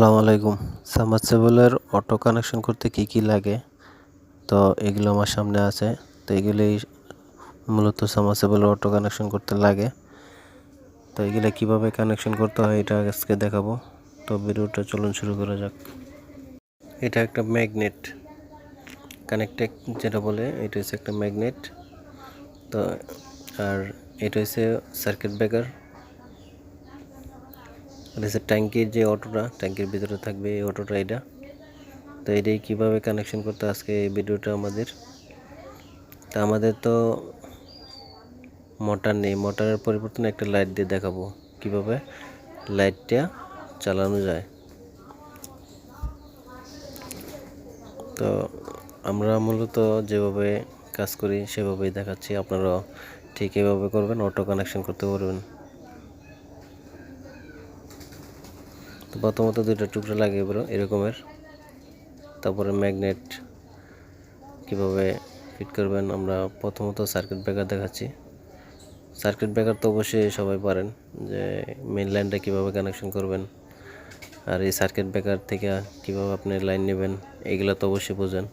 আসসালামু আলাইকুম। সাবমার্সিবলের auto connection করতে কি কি লাগে? তো এগুলো আমার সামনে আছে। তো এগুলোই মূলত সাবমার্সিবলের অটো কানেকশন করতে লাগে। তো এগুলো কীভাবে কানেকশন করতে হয় এটা আজকে দেখাবো। তো ভিডিওটা চলুন শুরু করা যাক। এটা একটা ম্যাগনেট কানেক্টেক যেটা বলে, এটা হচ্ছে একটা ম্যাগনেট। তো আর এটা হচ্ছে সার্কিট ব্রেকার। এটা হচ্ছে ট্যাঙ্কির যে অটোটা ট্যাঙ্কির ভিতরে থাকবে এই অটোটা এটা। তো এটাই কীভাবে কানেকশন করতে আজকে এই ভিডিওটা আমাদের? তা আমাদের তো মোটর নেই। মোটরের পরিবর্তন একটা লাইট দিয়ে দেখাবো কীভাবে লাইটটা চালানো যায়। তো আমরা মূলত যেভাবে কাজ করি, সেভাবেই দেখাচ্ছি। আপনারাও ঠিক এভাবে করবেন অটো কানেকশন করতে পারবেন। প্রথমত দুইটা টুকরো লাগিয়ে বলো, এরকমের। তারপরে ম্যাগনেট, কীভাবে ফিট করবেন, আমরা প্রথমত সার্কিট ব্রেকার দেখাচ্ছি। সার্কিট ব্রেকার তো অবশ্যই সবাই পারেন, যে মেন লাইনটা কীভাবে কানেকশন করবেন, আর এই সার্কিট ব্রেকার থেকে কীভাবে আপনি লাইন নেবেন, এগুলো তো অবশ্যই বোঝেন।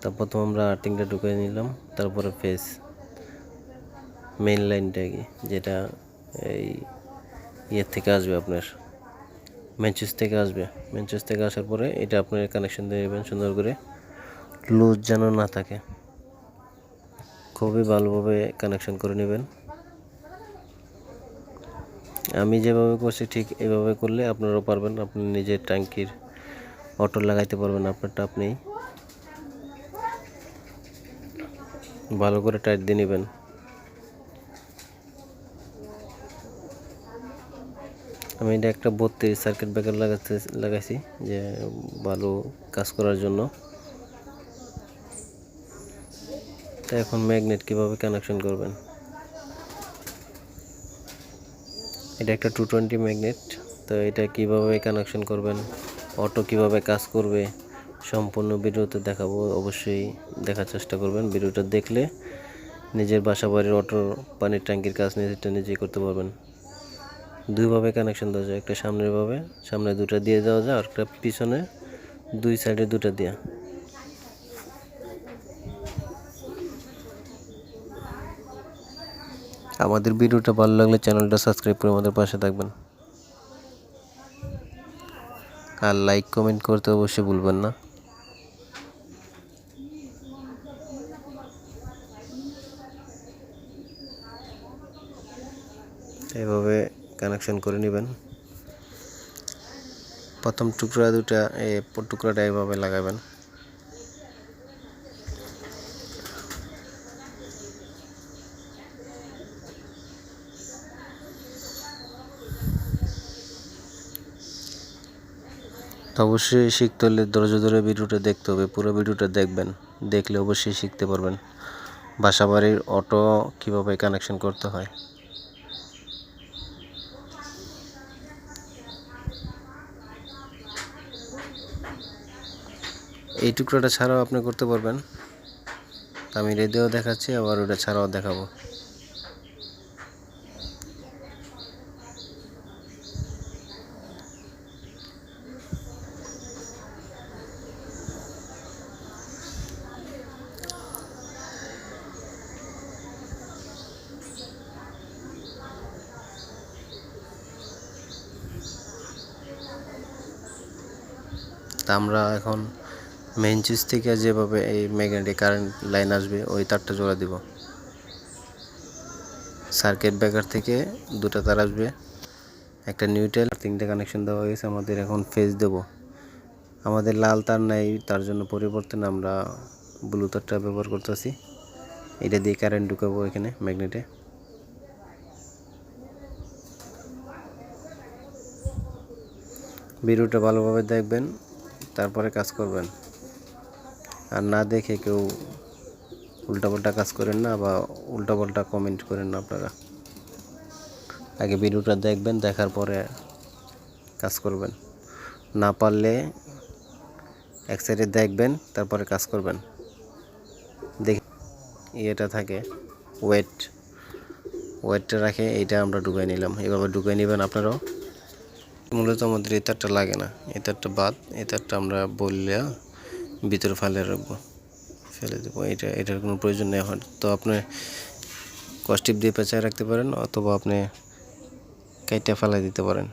তা প্রথম আমরা আর্থিংটা ঢুকিয়ে নিলাম, তারপরে ফেস মেন লাইনটা কি, যেটা এই ইয়ের থেকে আসবে আপনার। মেনচুস থেকে আসবে। মেনচুস থেকে আসার পরে এটা আপনার কানেকশন দিয়ে দেবেন সুন্দর করে। লুজ যেন না থাকে। খুবই ভালোভাবে কানেকশন করে নেবেন। আমি যেভাবে করছি ঠিক এভাবে করলে আপনারাও পারবেন। আপনি নিজের ট্যাঙ্কির অটো লাগাইতে পারবেন আপনারটা আপনি ভালো করে টাইট দিয়ে নেবেন। আমি এটা একটা বত্রিশ সার্কিট ব্রেকার লাগাতে, লাগাইছি যে ভালো কাজ করার জন্য। তো এখন ম্যাগনেট কীভাবে কানেকশন করবেন? এটা একটা টু টোয়েন্টি ম্যাগনেট তো এটা কীভাবে কানেকশন করবেন? অটো কীভাবে কাজ করবে? সম্পূর্ণ ভিডিওতে দেখাবো, অবশ্যই দেখার চেষ্টা করবেন। ভিডিওটা দেখলে নিজের বাসা বাড়ির অটো পানির ট্যাঙ্কির কাজ নিজেরটা নিজেই করতে পারবেন। দুইভাবে কানেকশন দেওয়া যায়, একটা সামনের ভাবে, সামনে দুটা দিয়ে দেওয়া যায় আর একটা পিছনে, দুই সাইডে দুটা দেওয়া আমাদের ভিডিওটা ভালো লাগলে চ্যানেলটা সাবস্ক্রাইব করে আমাদের পাশে থাকবেন। আর লাইক কমেন্ট করতে অবশ্যই ভুলবেন না। এভাবে কানেকশন করে নেবেন। প্রথম টুকরা দুটা এই টুকরাটা এভাবে লাগাবেন। অবশ্যই শিখতে হলে ধৈর্য ধরে ভিডিওটা দেখতে হবে, পুরো ভিডিওটা দেখবেন, দেখলে অবশ্যই শিখতে পারবেন। বাসা বাড়ির অটো কীভাবে কানেকশন করতে হয়। এই টুকরোটা ছাড়াও আপনি করতে পারবেন। আমি রেডিও দেখাচ্ছি, আবার ওটা ছাড়াও দেখাবো। তা আমরা এখন মেইন সুইচ থেকে যেভাবে এই ম্যাগনেটিক কারেন্ট লাইন আসবে, ওই তারটা জোড়া দিব। সার্কিট ব্রেকার থেকে দুটো তার আসবে। একটা নিউট্রাল তিনটে কানেকশন দেওয়া হয়েছে আমাদের এখন ফেজ দেব। আমাদের লাল তার নাই, তার জন্য পরিবর্তন আমরা ব্লু তারটা ব্যবহার করতেছি। এটা দিয়ে কারেন্ট ঢুকাবো এখানে ম্যাগনেটে ভিডিওটা ভালোভাবে দেখবেন, তারপরে কাজ করবেন। আর না দেখে কেউ উল্টাপাল্টা কাজ করেন না বা উল্টাপাল্টা কমেন্ট করেন না আপনারা। আগে ভিডিওটা দেখবেন, দেখার পরে কাজ করবেন। না পারলে এক সাইডে দেখবেন, তারপরে কাজ করবেন। দেখ, ইয়েটা থাকে ওয়েট ওয়েটটা রাখে, এইটা আমরা ডুবাই নিলাম। এভাবে ডুবাই নেবেন আপনারাও। মূলত আমাদের এই লাগে না। এই বাদ এই আমরা বললে ভিতরে ফেলে রাখব, ফেলে দেবো। এটা, এটার কোনো প্রয়োজন নেই এখন। তো আপনি কস্টিপ দিয়ে পেঁচায় রাখতে পারেন অথবা আপনি কেটে ফেলাই দিতে পারেন।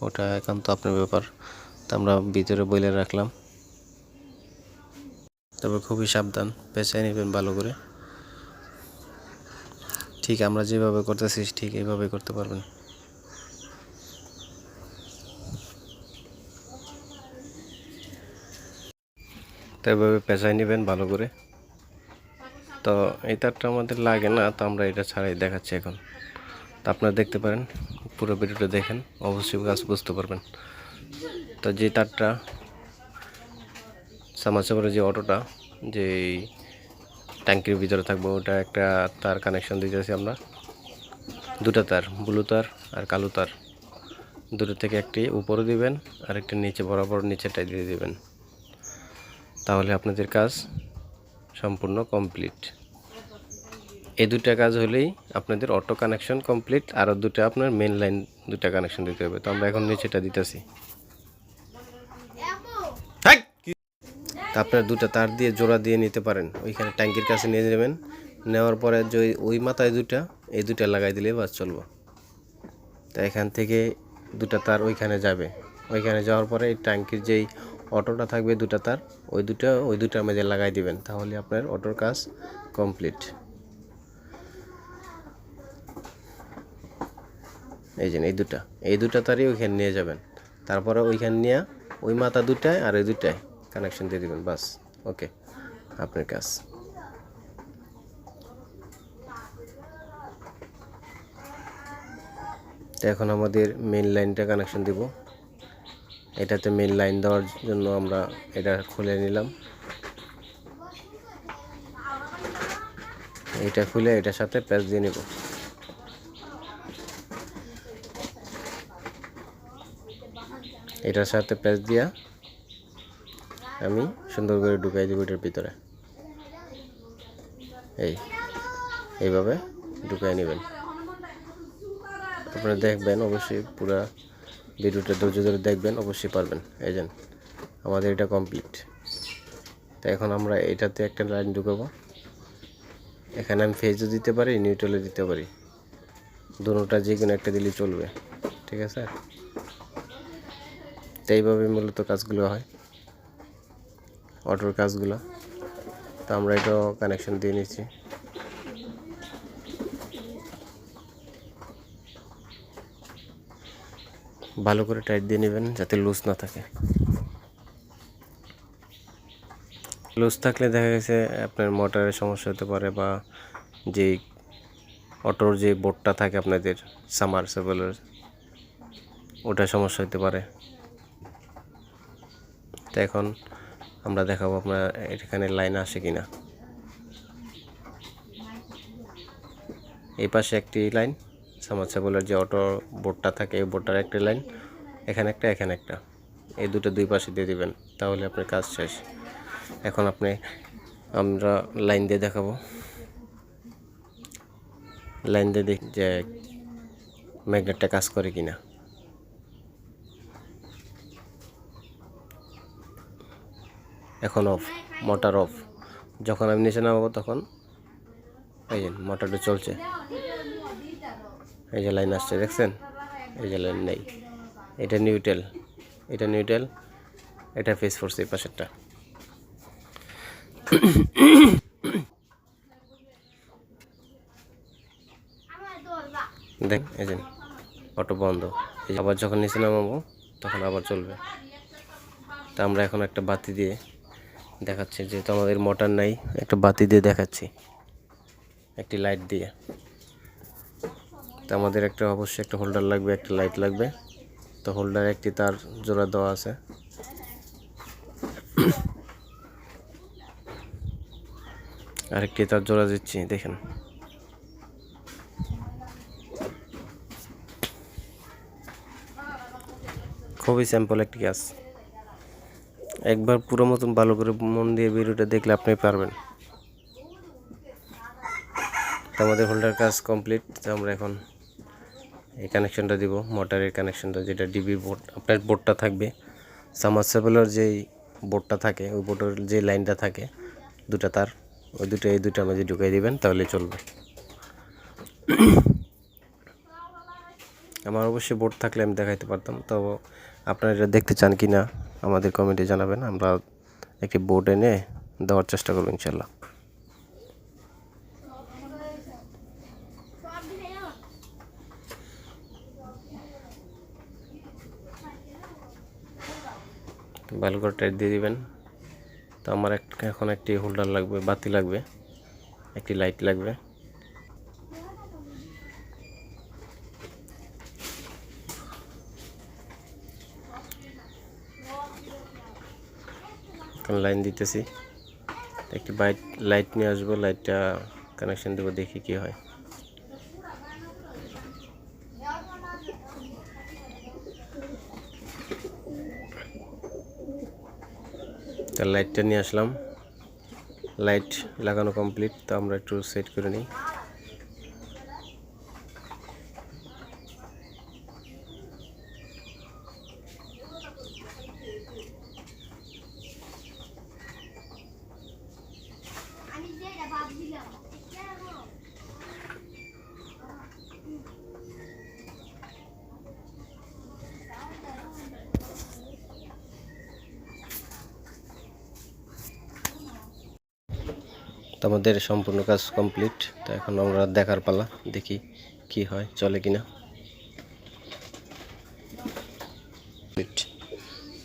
ওটা একান্ত আপনার ব্যাপার। তো আমরা ভিতরে বইলে রাখলাম। তবে খুবই সাবধান, পেঁচায় নেবেন ভালো করে। ঠিক আমরা যেভাবে করতেছি, ঠিক এইভাবে করতে পারবেন। তো এভাবে পেঁচাই নেবেন ভালো করে। তো এই তারটা আমাদের লাগে না, তো আমরা এটা ছাড়াই দেখাচ্ছি এখন। তো আপনারা দেখতে পারেন, পুরো ভিডিওটা দেখেন, অবশ্যই কাজ বুঝতে পারবেন। তো যে তারটা সামাচাপের যে অটোটা, যে ট্যাঙ্কির ভিতরে থাকব, ওটা একটা তার কানেকশন দিতেছি আমরা। দুটা তার, ব্লু তার আর কালো তার। দুটো থেকে একটি উপরে দিবেন আর একটি নিচে বরাবর নিচেটাই দিয়ে দিবেন। তাহলে আপনাদের কাজ সম্পূর্ণ কমপ্লিট। এই দুটা কাজ হলেই আপনাদের অটো কানেকশন কমপ্লিট আর দুটো আপনার মেন লাইন দুটা কানেকশন দিতে হবে। তো আমরা এখন নিচেটা দিতেছি। তা আপনার দুটো তার দিয়ে জোড়া দিয়ে নিতে পারেন। ওইখানে ট্যাঙ্কির কাছে নিয়ে যাবেন নেওয়ার পরে যে ওই- ওই মাথায় দুটা এই দুটা লাগাই দিলে বাস চলবো। তা এখান থেকে দুটা তার ওইখানে যাবে। ওইখানে যাওয়ার পরে এই ট্যাঙ্কির যেই অটোটা থাকবে দুটা তার, ওই দুটা, ওই দুটার মধ্যে লাগাই দিবেন, তাহলে আপনার অটোর কাজ কমপ্লিট। এই যে এই দুটা এই দুটা তারই ওইখানে নিয়ে যাবেন। তারপরে ওইখানে নিয়ে ওই মাথা দুটায় আর ওই দুটায় কানেকশন দিয়ে দিবেন, বাস, ওকে, আপনার কাজ। এখন আমাদের মেন লাইনটা কানেকশন দিব। এটাতে মেন লাইন দেওয়ার জন্য আমরা এটা খুলে নিলাম। এটা খুলে এটার সাথে প্যাচ দিয়ে নেব। এটার সাথে প্যাচ দিয়া আমি সুন্দর করে ঢুকাই দেবো এটার ভিতরে। এই, এইভাবে ঢুকাই নেবেন। আপনারা দেখবেন, অবশ্যই পুরো ভিডিওটা ধৈর্য ধরে দেখবেন, অবশ্যই পারবেন। এই আমাদের এটা কমপ্লিট তো এখন আমরা এটাতে একটা লাইন ঢুকাবো। এখানে আমি ফেজও দিতে পারি নিউট্রালও দিতে পারি। দুটোটা যে কোনো একটা দিলেই চলবে, ঠিক আছে? তো এইভাবে মূলত কাজগুলো হয় অটোর কাজগুলো। তো আমরা এটাও কানেকশন দিয়ে নিচ্ছি। ভালো করে টাইট দিয়ে নেবেন যাতে লুজ না থাকে। লুজ থাকলে দেখা গেছে আপনার মোটরের সমস্যা হতে পারে বা যে অটোর যে বোর্ডটা থাকে আপনাদের সামার সেবলের ওটা সমস্যা হতে পারে। তো এখন আমরা দেখাবো আপনার এখানে লাইন আসে কিনা। এই পাশে একটি লাইন সামারসেবলের যে অটো বোর্ডটা থাকে, এই বোর্ডটার একটা লাইন এখানে একটা এখানে একটা। এই দুটো দুই পাশে দিয়ে দিবেন, তাহলে আপনার কাজ শেষ। এখন আপনি, আমরা লাইন দিয়ে দেখাবো। লাইন দিয়ে দেখ যে ম্যাগনেটটা কাজ করে কিনা। এখন অফ মোটর অফ যখন আমি নিচে নামাবো তখন, এই মোটরটা চলছে। এই যে লাইন আসছে, দেখছেন? এই যে লাইন নেই। এটা নিউটেল এটা নিউটেল এটা ফেস ফোর্স এই পাশেরটা। দেখ, এই যে অটো বন্ধ। আবার যখন নিচে নামাবো, তখন আবার চলবে। তা আমরা এখন একটা বাতি দিয়ে দেখাচ্ছি, যেহেতু আমাদের মোটর নাই, একটা বাতি দিয়ে দেখাচ্ছি। একটি লাইট দিয়ে। তো আমাদের একটা অবশ্যই একটা হোল্ডার লাগবে, একটা লাইট লাগবে। তো হোল্ডার একটি তার জোড়া দেওয়া আছে। আরেকটি তার জোড়া দিচ্ছি, দেখেন। খুবই স্যাম্পল একটি কাজ। একবার পুরো মতন ভালো করে মন দিয়ে ভিডিওটা দেখলে আপনি পারবেন। আমাদের হোল্ডার কাজ কমপ্লিট তো আমরা এখন এই কানেকশনটা দিব মোটরের কানেকশনটা যেটা ডিবি বোর্ড আপনার বোর্ডটা থাকবে। সামারসেবলের যেই বোর্ডটা থাকে, ওই বোর্ডের যে লাইনটা থাকে, দুটা তার, ওই দুটো, এই দুটার মাঝে ঢুকাই দিবেন, তাহলে চলবে। আমার অবশ্যই বোর্ড থাকলে আমি দেখাইতে পারতাম তো আপনারা এটা দেখতে চান কি না আমাদের কমেন্টে জানাবেন, আমরা একটি বোর্ড এনে দেওয়ার চেষ্টা করব ইনশাল্লাহ ভালো করে টাইট দিয়ে দিবেন। তো আমার এখন একটি হোল্ডার লাগবে, বাতি লাগবে, একটি লাইট লাগবে। লাইন দিতেছি। একটি বাইট লাইট নিয়ে আসব লাইটটা কানেকশন দেবো, দেখি কি হয়। লাইটটা নিয়ে আসলাম। লাইট লাগানো কমপ্লিট তো আমরা একটু সেট করে নিই। তো আমাদের সম্পূর্ণ কাজ কমপ্লিট তো এখন আমরা দেখার পালা, দেখি কি হয়, চলে কিনা।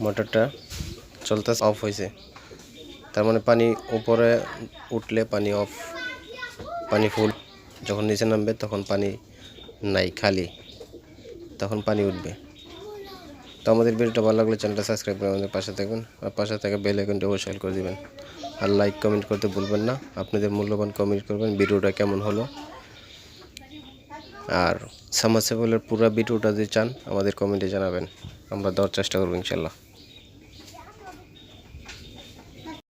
মোটরটা চলতে অফ হয়েছে। তার মানে পানি উপরে উঠলে পানি অফ পানি ফুল যখন নিচে নামবে তখন পানি নাই, খালি। তখন পানি উঠবে। তো আমাদের ভিডিওটা ভালো লাগলে চ্যানেলটা সাবস্ক্রাইব করে আমাদের পাশে থাকবেন আর পাশে থাকা বেল আইকনটা অবশ্যই করে দিবেন। আর লাইক কমেন্ট করতে ভুলবেন না। আপনাদের মূল্যবান কমেন্ট করবেন। ভিডিওটা কেমন হলো? আর সামাসেবলের পুরো ভিডিওটা যদি চান, আমাদের কমেন্টে জানাবেন। আমরা দেওয়ার চেষ্টা করব ইনশাল্লাহ।